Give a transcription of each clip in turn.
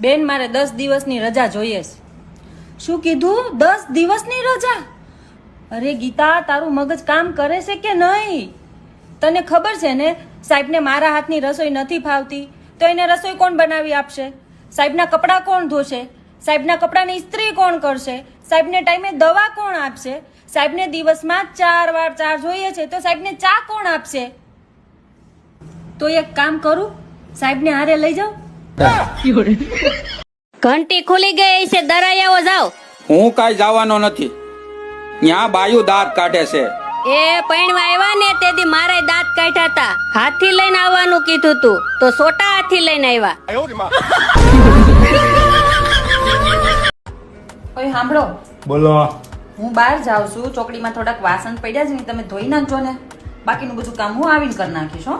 બેન, મારે દસ દિવસની રજા જોઈએ છે. શું કીધું? દસ દિવસની રજા? અરે ગીતા, તારું મગજ કામ કરે છે કે નહીં? તને ખબર છે ને, સાહેબને મારા હાથની રસોઈ નથી ફાવતી. તો એને રસોઈ કોણ બનાવી આપશે? સાહેબના કપડાં કોણ ધોશે? સાહેબના કપડાની ઇસ્ત્રી કોણ કરશે? સાહેબને ટાઈમે દવા કોણ આપશે? સાહેબને દિવસમાં ચાર વાર ચા જોઈએ છે, તો સાહેબને ચા કોણ આપશે? તો એક કામ કરું, સાહેબને હારે લઈ જાઉં. ઘંટી ખુલી ગઈ છે દરાયાઓ જાવ જાઓ. હું કાઈ જવાનો નથી. ત્યાં બાયુ દાંત કાઢે છે. એ પૈણવા આવ્યા ને તેથી મારે દાંત કાઢ્યા હતા હાથી લઈને આવવાનું કીધું તું. તો સોટા હાથી લઈને આવ્યા. ઓય સાંભળો બોલો. હું બહાર જાઉં છું. ચોકડીમાં થોડાક વાસણ પડ્યા છે ને તમે ધોઈ નાખજો ને. બાકીનું બધું કામ હું આવીને કરી નાખીશ હો.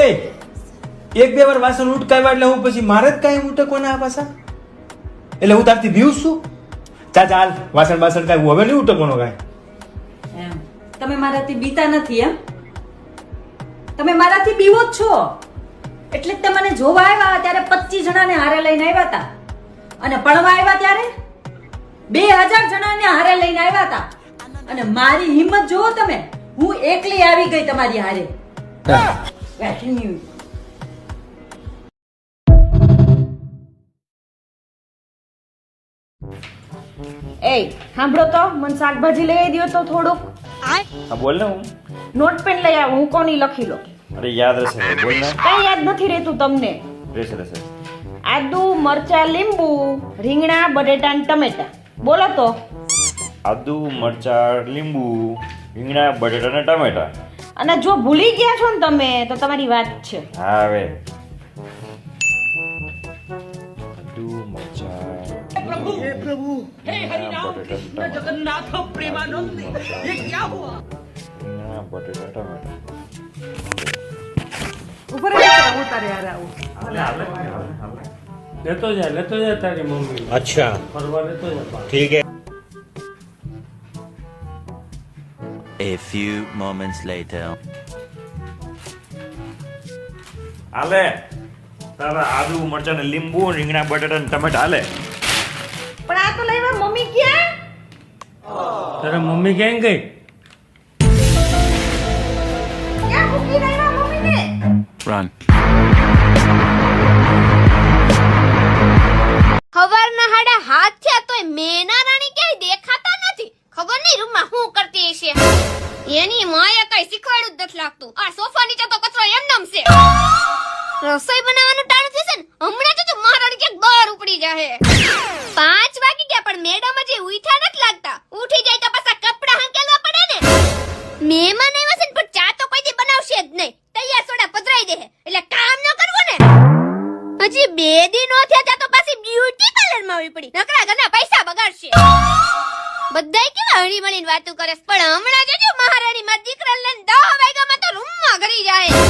એ એક બે વાર વાસણ ઉટકાવ્યા એટલે હું પછી મારે જ કાંઈ ઉટકવાના આ પાછા? એટલે હું તારથી બીવ છું? ચા ચાલ વાસણ બાસણ કાંઈ હું હવે નહીં ઉટકવાનો કાંઈ. તમે મારાથી બીતા નથી એમ? તમે મારાથી બીવો જ છો. એટલે જ તમને જોવા આવ્યા ત્યારે પચીસ જણાને હારે લઈને આવ્યા હતા. અને પડવા આવ્યા ત્યારે બે હજાર જણાને હારે લઈને આવ્યા હતા. અને મારી હિંમત જુઓ તમે હું એકલી આવી ગઈ તમારી હારે. એ સાંભળો તો મને શાકભાજી લઈ દો તો થોડુંક. હા બોલ ને હું. નોટ પેન લઈ આવો હું કોની લખી લો અરે યાદ રહેશે બોલ ને. કઈ યાદ નથી રહેતું તમને? રહેશે રહેશે. આદુ મરચા લીંબુ રીંગણા બટેટા અને ટમેટા. બોલો તો. આદુ મરચા લીંબુ રીંગણા બટેટા અને ટમેટા. અને જો ભૂલી ગયા છો ને તમે તો તમારી વાત છે. હા હવે. આદુ મરચા પ્રભુ હે પ્રભુ હે હરિનામ જગન્નાથ પ્રેમાનંદ ये क्या हुआ રીંગણા બટેટા ટામેટા ઉપર હું તારે હારે આવું લેતો જા લેતો જા તારી મમ્મી अच्छा ફરવા લેતો જા બહાર. ठीक है A few moments later. હાલે તારા આદુ મરચા ને લીંબુ રીંગણા બટાટા ને ટમેટા હાલે પણ આ તો લેવા મમ્મી ક્યાં? તારા મમ્મી ક્યાં ગઈ? ક્યાં મૂકી રહ્યા મમ્મીને? Run. ખબરના હાડા હાથ થયા તોય મેના રાણી ક્યાંય દેખાતા નથી. ખબર નહીં રૂમમાં શું કરતી હશે. એની માએ કઈ શીખવાડ્યું જ નથી લાગતું. આ સોફા નીચે તો કચરો એમનેમ છે. રસોઈ બનાવવાનું ટાણું થશે ને હમણાં તો મહારાણી ક્યાંક બહાર ઉપડી જાહે. મહેમાન આવ્યા છે ને, પણ ચા તો કોઈ દી બનાવશે જ નહીં. તૈયાર સોડા પધરાઈ દે એટલે કામ ન કરવું ને. હજી બે દી નો થયા ત્યાં તો પાછી બ્યુટી પાર્લરમાં આવી પડી. નકરા ઘરના પૈસા બગાડશે. બધાય કેવા હળી મળીને વાતો કરે પણ હમણાં જોજો મહારાણી માં દીકરા લઈને દહ વાગ્યામાં તો રૂમમાં ઘરી જાય.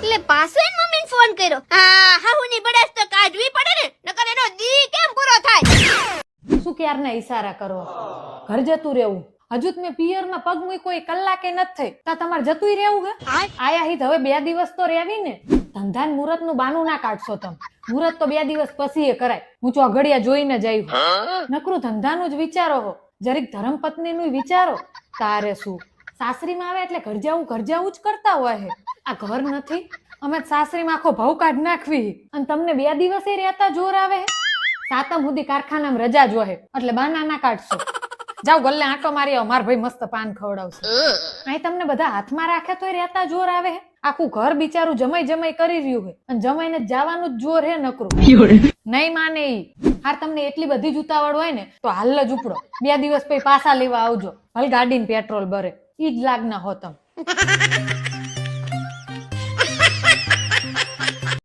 એટલે પાછો એન મમ્મીને ફોન કર્યો. હા, હાહુની બડાસ તો કાઢવી પડે ને. નકર એનો દી કેમ પૂરો થાય? શું ક્યારના ઈશારા કરો? ઘર જતું રહેવું. હજુ મેં પિયરમાં પગ મૂક્યો એ કલાકે નથી થઈ. તો તમારે જતું રહેવું હે? આયા હિત હવે બે દિવસ તો રહેવી ને ધંધા મુહૂર્તનું બાનું ના કાઢશો તમે. મુહૂર્ત તો બે દિવસ પછી એ કરાય. હું જો અઘડિયા જોઈને જઈ નકરું ધંધાનું જ વિચારો હો. જરીક ધર્મપત્ની નું વિચારો, તારે શું? સાસરીમાં આવે એટલે ઘર જાવું ઘર જાવું જ કરતા હોય હે. આ ઘર નથી. અમે સાસરીમાં આખો ભાવ કાઢ નાખવી અને તમને બે દિવસે રહેતા જોર આવે સાતમ સુધી કારખાનામાં રજા જોહે એટલે બાના ના કાઢશો. જાઓ ગલ્લે આંટો મારી આવો માર ભાઈ મસ્ત પાન ખવડાવશે. અહીં. તમને બધા હાથમાં રાખે તોય રહેતા જોર આવે હે. આખું ઘર બિચારું જમાઈ જમાઈ કરી રહ્યું હે. અને જમાઈને જવાનું જ જોર હે નકરું. નહીં માને ઈ. હાર તમને એટલી બધી જ ઉતાવળ હોય ને તો હાલ જ ઉપડો. બે દિવસ પછી પાછા લેવા આવજો. ભલે ગાડીને પેટ્રોલ ભરે. ઈ જ લાગના હો તમ.